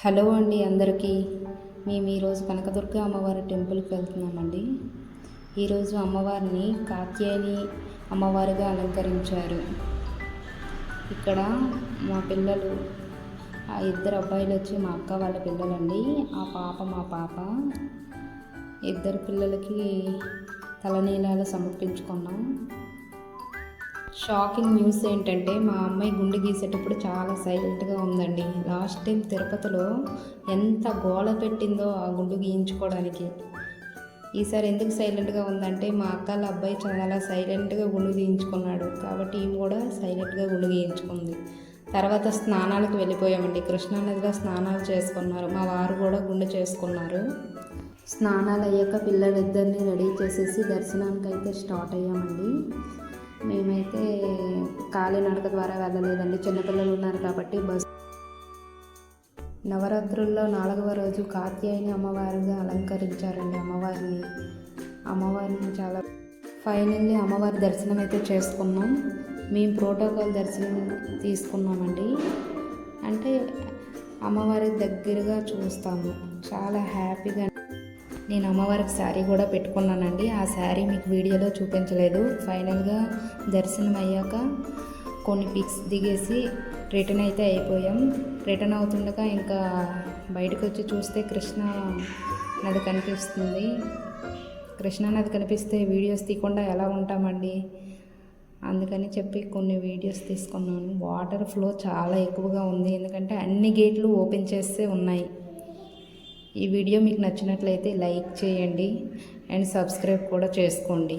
Hello అండి అందరికీ. మేము ఈరోజు కనకదుర్గ అమ్మవారి టెంపుల్కి వెళ్తున్నామండి. ఈరోజు అమ్మవారిని కాత్యాయని అమ్మవారిగా అలంకరించారు. ఇక్కడ మా పిల్లలు ఆ ఇద్దరు అబ్బాయిలు వచ్చి మా అక్క వాళ్ళ పిల్లలండి ఆ పాప మా పాప. ఇద్దరు పిల్లలకి తలనీలాలు సమర్పించుకున్నాం. షాకింగ్ న్యూస్ ఏంటంటే మా అమ్మాయి గుండె గీసేటప్పుడు చాలా సైలెంట్గా ఉందండి. లాస్ట్ టైం తిరుపతిలో ఎంత గోల పెట్టిందో ఆ గుండు గీయించుకోవడానికి. ఈసారి ఎందుకు సైలెంట్గా ఉందంటే మా అక్కల అబ్బాయి చాలా సైలెంట్గా గుండు గీయించుకున్నాడు. కాబట్టి ఈమె కూడా సైలెంట్గా గుండు గీయించుకుంది. తర్వాత స్నానాలకు వెళ్ళిపోయామండి. కృష్ణానదిలో స్నానాలు చేసుకున్నారు. మా వారు కూడా గుండు చేసుకున్నారు. స్నానాలు అయ్యాక పిల్లలిద్దరిని రెడీ చేసేసి దర్శనానికి అయితే స్టార్ట్ అయ్యామండి. మేమైతే కాలినడక ద్వారా వెళ్ళలేదండి. చిన్నపిల్లలు ఉన్నారు కాబట్టి బస్ నవరాత్రుల్లో నాలుగవ రోజు కాత్యాయని అమ్మవారిగా అలంకరించారండి అమ్మవారిని. అమ్మవారిని చాలా ఫైనల్లీ అమ్మవారి దర్శనం అయితే చేసుకున్నాం. మేము ప్రోటోకాల్ దర్శనం తీసుకున్నామండి. అంటే అమ్మవారి దగ్గరగా చూస్తాము. చాలా హ్యాపీగా నేను అమ్మవారికి శారీ కూడా పెట్టుకున్నానండి. ఆ శారీ మీకు వీడియోలో చూపించలేదు. ఫైనల్గా దర్శనం అయ్యాక కొన్ని పిక్స్ దిగేసి రిటర్న్ అయితే అయిపోయాం. రిటర్న్ అవుతుండగా ఇంకా బయటకు వచ్చి చూస్తే కృష్ణ నది కనిపిస్తుంది. కృష్ణానది కనిపిస్తే వీడియోస్ తీయకుండా ఎలా ఉంటామండి? అందుకని చెప్పి కొన్ని వీడియోస్ తీసుకున్నాను. వాటర్ ఫ్లో చాలా ఎక్కువగా ఉంది. ఎందుకంటే అన్ని గేట్లు ఓపెన్ చేస్తే ఉన్నాయి. ఈ వీడియో మీకు నచ్చినట్లయితే లైక్ చేయండి అండ్ సబ్స్క్రైబ్ కూడా చేసుకోండి.